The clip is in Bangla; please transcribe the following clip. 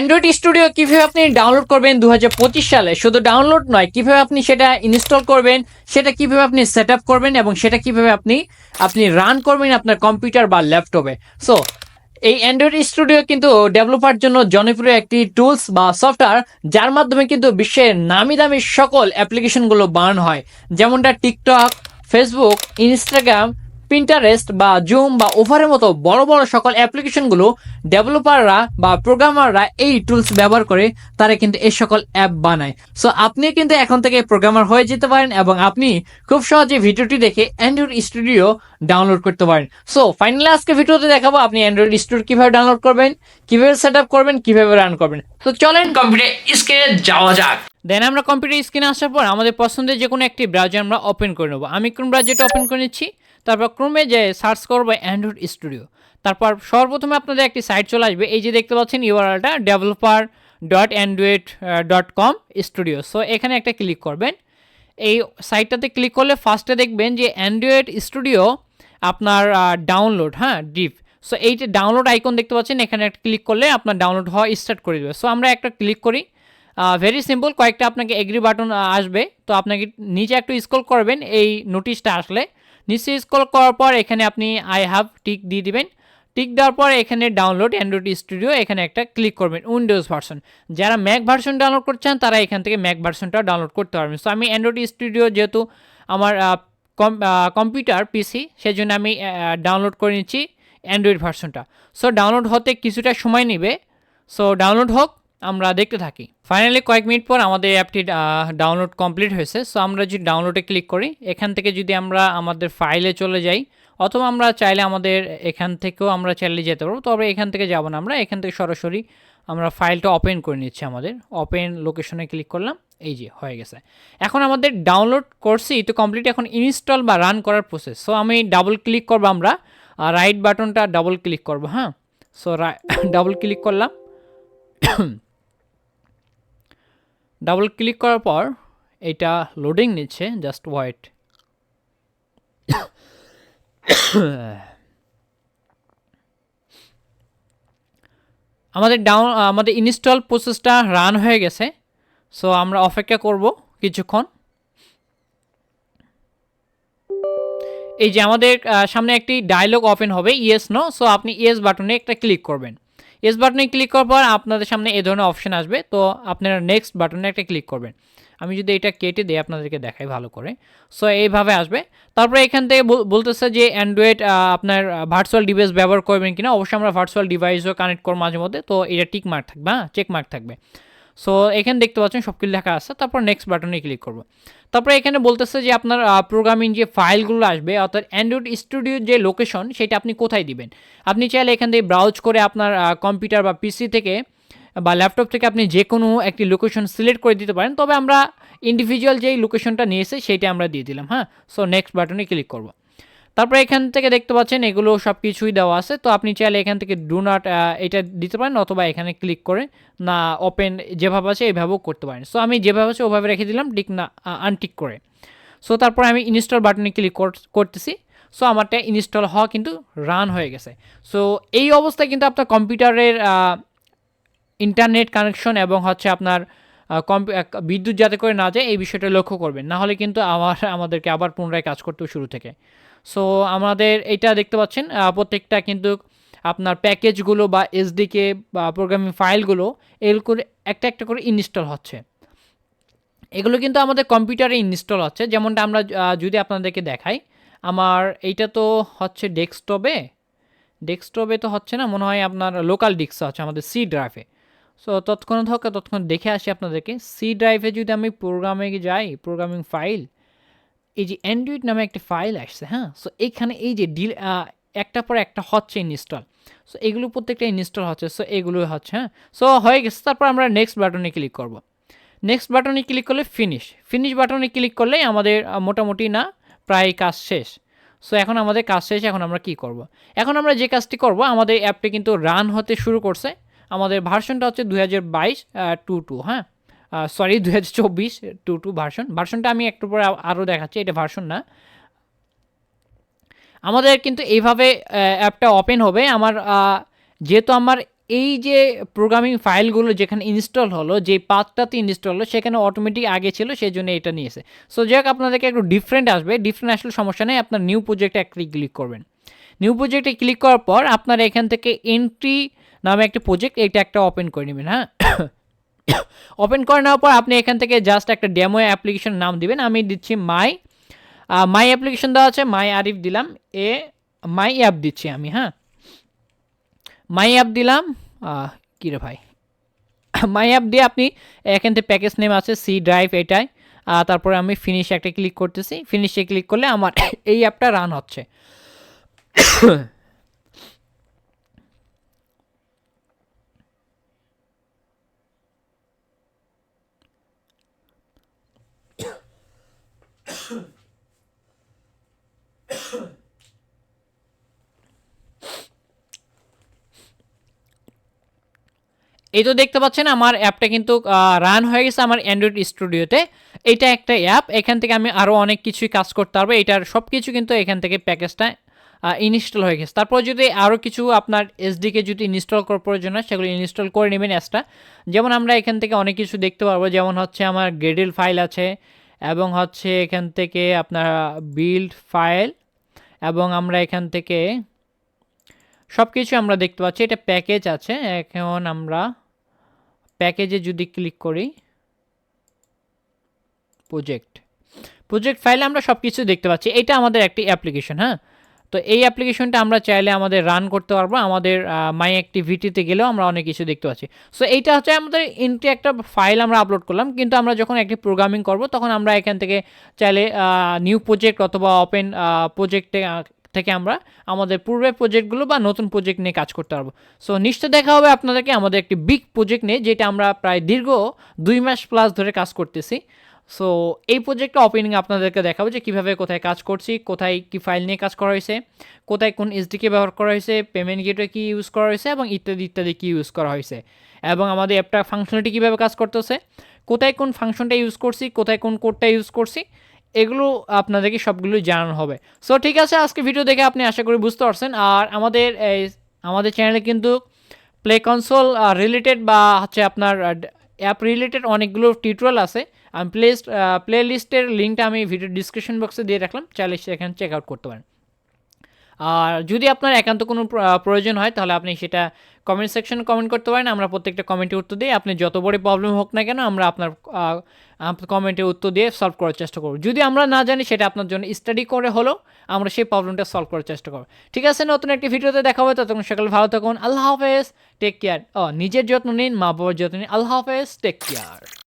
অ্যান্ড্রয়েড স্টুডিও কীভাবে আপনি ডাউনলোড করবেন দু হাজার পঁচিশ সালে? শুধু ডাউনলোড নয়, কীভাবে আপনি সেটা ইনস্টল করবেন, সেটা কীভাবে আপনি সেট করবেন এবং সেটা কীভাবে আপনি আপনি রান করবেন আপনার কম্পিউটার বা ল্যাপটপে সো এই অ্যান্ড্রয়েড স্টুডিও কিন্তু ডেভেলপার জন্য জনপ্রিয় একটি টুলস বা সফটওয়্যার যার মাধ্যমে কিন্তু বিশ্বের নামি দামি সকল অ্যাপ্লিকেশনগুলো বার্ন হয়। যেমনটা টিকটক ফেসবুক ইনস্টাগ্রাম পিন্টারেস্ট বা জুম বা ওভারের মতো বড় বড় সকল অ্যাপ্লিকেশনগুলো ডেভেলপাররা বা প্রোগ্রামাররা এই টুলস ব্যবহার করে তারা কিন্তু এই সকল অ্যাপ বানায়। সো আপনি কিন্তু এখন থেকে প্রোগ্রামার হয়ে যেতে পারেন এবং আপনি খুব সহজে ভিডিওটি দেখে অ্যান্ড্রয়েড স্টুডিও ডাউনলোড করতে পারেন। সো ফাইনালি আজকে ভিডিওতে দেখাবো আপনি অ্যান্ড্রয়েড স্টুডিও কীভাবে ডাউনলোড করবেন, কীভাবে সেট করবেন, কীভাবে রান করবেন। তো চলেন কম্পিউটার স্ক্রিনে যাওয়া যাক। দেন আমরা কম্পিউটার স্ক্রিনে আসার পর আমাদের পছন্দের যে কোনো একটি ব্রাউজার আমরা ওপেন করে নেব। আমি কোন ব্রাউজারটা ওপেন করে নিচ্ছি? তারপর ক্রমে যে সার্চ করব অ্যান্ড্রয়েড স্টুডিও তারপর সর্বপ্রথমে আপনাদের একটি সাইট চলে আসবে। এই যে দেখতে পাচ্ছেন ইউআরএলটা developer dot Android dot com studio so এখানে একটা ক্লিক করবেন। এই সাইটটাতে ক্লিক করলে ফার্স্টে দেখবেন যে অ্যান্ড্রয়েড স্টুডিও আপনার ডাউনলোড হ্যাঁ ডিপ সো এই যে ডাউনলোড আইকন দেখতে পাচ্ছেন, এখানে একটা ক্লিক করলে আপনার ডাউনলোড হওয়া স্টার্ট করে দেবে। সো আমরা একটা ক্লিক করি। ভেরি সিম্পল কয়েকটা আপনাকে এগ্রি বাটন আসবে। তো, আপনাকে নিচে একটু স্ক্রল করবেন, এই নোটিশটা আসলে। নিচে স্কল করার পর এখানে আপনি আই হ্যাভ টিক দিয়ে দিবেন। টিক দেওয়ার পর এখানে ডাউনলোড অ্যান্ড্রয়েড স্টুডিও এখানে একটা ক্লিক করবেন উইন্ডোজ ভার্সন যারা ম্যাক ভার্সন ডাউনলোড করছেন তারা এখান থেকে ম্যাক ভার্সনটা ডাউনলোড করতে পারবেন। সো আমি অ্যান্ড্রয়েড স্টুডিও যেহেতু আমার কম্পিউটার পিসি সেই জন্য আমি ডাউনলোড করে নিচ্ছি অ্যান্ড্রয়েড ভার্সনটা সো ডাউনলোড হতে কিছুটা সময় নেবে। সো ডাউনলোড হোক আমরা দেখতে থাকি। ফাইনালি কয়েক মিনিট পর আমাদের অ্যাপটি ডাউনলোড কমপ্লিট হয়েছে। সো আমরা যদি ডাউনলোডে ক্লিক করি, এখান থেকে যদি আমরা আমাদের ফাইলে চলে যাই, অথবা আমরা চাইলে আমাদের এখান থেকেও আমরা চাইলে যেতে পারব। তবে এখান থেকে যাব না আমরা। এখান থেকে সরাসরি আমরা ফাইলটা ওপেন করে নিচ্ছি আমাদের। ওপেন লোকেশনে ক্লিক করলাম। এই যে, হয়ে গেছে। এখন আমাদের ডাউনলোড করছি তো কমপ্লিট এখন ইনস্টল বা রান করার প্রসেস সো আমি ডাবল ক্লিক করব আমরা। রাইট বাটনটা ডাবল ক্লিক করব হ্যাঁ? সো ডাবল ক্লিক করলাম। ডাবল ক্লিক করার পর এটা লোডিং নিচ্ছে জাস্ট ওয়েট আমাদের ডাউন আমাদের ইনস্টল প্রসেসটা রান হয়ে গেছে সো আমরা অপেক্ষা করব কিছুক্ষণ। এই যে আমাদের সামনে একটি ডায়লগ ওপেন হবে ইয়েস নো সো আপনি ইয়েস বাটনে একটা ক্লিক করবেন। ইয়েস বাটনে ক্লিক করার পর আপনাদের সামনে এই ধরনের অপশান আসবে। তো আপনারা নেক্সট বাটনে একটা ক্লিক করবেন। আমি যদি এটা কেটে দিই আপনাদেরকে দেখাই ভালো করে। সো এইভাবে আসবে। তারপরে এখান থেকে বলতেছে যে অ্যান্ড্রয়েড আপনার ভার্চুয়াল ডিভাইস ব্যবহার করবেন কিনা? অবশ্যই আমরা ভার্চুয়াল ডিভাইসও কানেক্ট করব মাঝে মধ্যে তো এটা টিক মার্ক থাকবে হ্যাঁ? চেক মার্ক থাকবে। সো এখানে দেখতে পাচ্ছেন সব কিছু লেখা আছে। তারপর নেক্সট বাটনে ক্লিক করব। তারপরে এখানে বলতেছে যে আপনার প্রোগ্রামিং যে ফাইলগুলো আসবে, অর্থাৎ অ্যান্ড্রয়েড স্টুডিওর যে লোকেশন সেটা আপনি কোথায় দিবেন? আপনি চাইলে এখান থেকে ব্রাউজ করে আপনার কম্পিউটার বা পিসি থেকে বা ল্যাপটপ থেকে আপনি যে কোনো একটি লোকেশন সিলেক্ট করে দিতে পারেন। তবে আমরা ইন্ডিভিজুয়াল যেই লোকেশনটা নিয়েছে সেইটা আমরা দিয়ে দিলাম হ্যাঁ? সো নেক্সট বাটনে ক্লিক করব। তারপরে এখান থেকে দেখতে পাচ্ছেন, এগুলো সব কিছুই দেওয়া আছে। তো আপনি চাইলে এখান থেকে ডু নট এটা দিতে পারেন অথবা এখানে ক্লিক করে না ওপেন যেভাবে আছে এইভাবেও করতে পারেন। সো আমি যেভাবে আছে ওভাবে রেখে দিলাম টিক না আনটিক করে। সো তারপরে আমি ইনস্টল বাটনে ক্লিক করতেছি। সো আমারটা ইনস্টল হওয়া কিন্তু রান হয়ে গেছে। সো এই অবস্থায় কিন্তু আপনার কম্পিউটারের ইন্টারনেট কানেকশন এবং হচ্ছে আপনার বিদ্যুৎ যাতে করে না যায়, এই বিষয়টা লক্ষ্য করবেন। না হলে কিন্তু আমার আমাদেরকে আবার পুনরায় কাজ করতে শুরু থেকে। সো আমাদের এটা দেখতে পাচ্ছেন প্রত্যেকটা কিন্তু আপনার প্যাকেজগুলো বা এসডিকে বা প্রোগ্রামিং ফাইলগুলো এগুলো করে একটা একটা করে ইনস্টল হচ্ছে। এগুলো কিন্তু আমাদের কম্পিউটারে ইনস্টল হচ্ছে। যেমনটা আমরা যদি আপনাদেরকে দেখাই, আমার এইটা তো হচ্ছে ডেস্কটপে ডেস্কটপে তো হচ্ছে না, মনে হয় আপনার লোকাল ডিস্ক হচ্ছে আমাদের সি ড্রাইভে সো তৎক্ষণাৎ হোক তৎক্ষণ দেখে আসি আপনাদেরকে। সি ড্রাইভে যদি আমি প্রোগ্রামে যাই প্রোগ্রামিং ফাইল এই যে অ্যান্ড্রয়েড নামে একটা ফাইল আসছে হ্যাঁ? সো এইখানে এই যে ডিল একটা পর একটা হচ্ছে ইনস্টল সো এগুলো প্রত্যেকটা ইনস্টল হচ্ছে সো এগুলো হচ্ছে হ্যাঁ? সো হয়ে গেছে। তারপর আমরা নেক্সট বাটনে ক্লিক করব। নেক্সট বাটনে ক্লিক করলে ফিনিশ ফিনিশ বাটনে ক্লিক করলেই আমাদের মোটামুটি না, প্রায় কাজ শেষ। সো এখন আমাদের কাজ শেষ, এখন আমরা কি করব। এখন আমরা যে কাজটি করব, আমাদের অ্যাপটি কিন্তু রান হতে শুরু করছে। আমাদের ভার্সনটা হচ্ছে দু হাজার বাইশ টু টু হ্যাঁ? সরি দু হাজার চব্বিশ টু টু ভার্সন ভার্সনটা আমি একটু পরে আরও দেখাচ্ছি, এটা ভার্সন না। আমাদের কিন্তু এইভাবে অ্যাপটা ওপেন হবে। আমার যেহেতু আমার এই যে প্রোগ্রামিং ফাইলগুলো যেখানে ইনস্টল হলো, যে পাথটাতে ইনস্টল হলো, সেখানে অটোমেটিক আগে ছিল সেই জন্য এটা নিয়েছে। সো যাই হোক আপনাদেরকে একটু ডিফারেন্ট আসবে। ডিফারেন্ট আসলে সমস্যা নেই, আপনার নিউ প্রজেক্টে একটা ক্লিক করবেন। নিউ প্রজেক্টে ক্লিক করার পর আপনারা এখান থেকে এন্ট্রি নামে একটা প্রোজেক্ট এটা একটা ওপেন করে নেবেন হ্যাঁ? ওপেন করে নেওয়ার পর আপনি এখান থেকে জাস্ট একটা ডেমো অ্যাপ্লিকেশন নাম দিবেন। আমি দিচ্ছি মাই মাই অ্যাপ্লিকেশন দেওয়া আছে মাই আরিফ দিলাম। এ মাই অ্যাপ দিচ্ছি আমি হ্যাঁ? মাই অ্যাপ দিলাম কী রে ভাই? মাই অ্যাপ দিয়ে আপনি এখান থেকে প্যাকেজ নেম আছে সি ড্রাইভ এটাই। তারপরে আমি ফিনিশ একটা ক্লিক করতেছি। ফিনিশে ক্লিক করলে আমার এই অ্যাপটা রান হচ্ছে। এই তো দেখতে পাচ্ছেন আমার অ্যাপটা কিন্তু রান হয়ে গেছে আমার অ্যান্ড্রয়েড স্টুডিওতে এটা একটা অ্যাপ, এখান থেকে আমি আরও অনেক কিছুই কাজ করতে পারব। এটার সব কিছু কিন্তু এখান থেকে প্যাকেজটা ইনস্টল হয়ে গেছে। তারপর যদি আরও কিছু আপনার এসডিকে যদি ইনস্টল করার প্রয়োজন হয়, সেগুলো ইনস্টল করে নেবেন অ্যাপসটা যেমন আমরা এখান থেকে অনেক কিছু দেখতে পারব। যেমন হচ্ছে আমার গ্রেডেল ফাইল আছে এবং হচ্ছে এখান থেকে আপনার বিল্ড ফাইল এবং আমরা এখান থেকে সব কিছু আমরা দেখতে পাচ্ছি। এটা প্যাকেজ আছে। এখন আমরা প্যাকেজে যদি ক্লিক করি প্রজেক্ট প্রজেক্ট ফাইলে আমরা সব কিছু দেখতে পাচ্ছি। এটা আমাদের একটি অ্যাপ্লিকেশন হ্যাঁ? তো এই অ্যাপ্লিকেশনটা আমরা চাইলে আমাদের রান করতে পারব। আমাদের মাই অ্যাক্টিভিটিতে গেলেও আমরা অনেক কিছু দেখতে পাচ্ছি। সো এইটা হচ্ছে আমাদের ইন্টি একটা ফাইল আমরা আপলোড করলাম। কিন্তু আমরা যখন একটি প্রোগ্রামিং করব, তখন আমরা এখান থেকে চাইলে নিউ প্রোজেক্ট অথবা ওপেন প্রজেক্টে থেকে আমরা আমাদের পূর্বের প্রজেক্টগুলো বা নতুন প্রজেক্ট নিয়ে কাজ করতে পারব। সো নিশ্চয় দেখা হবে আপনাদেরকে আমাদের একটি বিগ প্রজেক্ট নিয়ে, যেটা আমরা প্রায় দীর্ঘ দুই মাস প্লাস ধরে কাজ করতেছি। সো এই প্রজেক্টটা ওপেনিং আপনাদেরকে দেখাবো যে কীভাবে কোথায় কাজ করছি, কোথায় কি ফাইল নিয়ে কাজ করা হয়েছে, কোথায় কোন এসডিকে ব্যবহার করা হয়েছে পেমেন্ট গেটওয়ে কী ইউজ করা হয়েছে এবং ইত্যাদি ইত্যাদি কী ইউজ করা হয়েছে। এবং আমাদের অ্যাপটা ফাংশনালিটি কীভাবে কাজ করতেছে, কোথায় কোন ফাংশনটা ইউজ করছি, কোথায় কোন কোডটা ইউজ করছি এগুলো আপনাদেরকে সবগুলো জানানো হবে। সো ঠিক আছে, আজকে ভিডিও দেখে আপনি আশা করি বুঝতে পারছেন। আর আমাদের এই, আমাদের চ্যানেলে কিন্তু প্লে কনসোল রিলেটেড বা হচ্ছে আপনার অ্যাপ রিলেটেড অনেকগুলো টিউটোরিয়াল আছে। আমি প্লে প্লে লিস্টের লিঙ্কটা আমি ভিডিও ডিসক্রিপশন বক্সে দিয়ে রাখলাম। চাইলে সেখানে চেক আউট করতে পারেন। আর যদি আপনার একান্ত কোনো প্রয়োজন হয়, তাহলে আপনি সেটা কমেন্ট সেকশনে কমেন্ট করতে পারেন। আমরা প্রত্যেকটা কমেন্টে উত্তর দিই। আপনি যত বড় প্রবলেম হোক না কেন, আমরা আপনার কমেন্টে উত্তর দিয়ে সলভ করার চেষ্টা করব। যদি আমরা না জানি, সেটা আপনার জন্য স্টাডি করে হলেও আমরা সেই প্রবলেমটা সলভ করার চেষ্টা করব। ঠিক আছে, নতুন একটি ভিডিওতে দেখা হবে। ততক্ষণ সকালে ভালো থাকুন। আল্লাহ হাফেজ। টেক কেয়ার ও, নিজের যত্ন নিন মা বাবার যত্ন নিন। আল্লাহ হাফেজ। Take care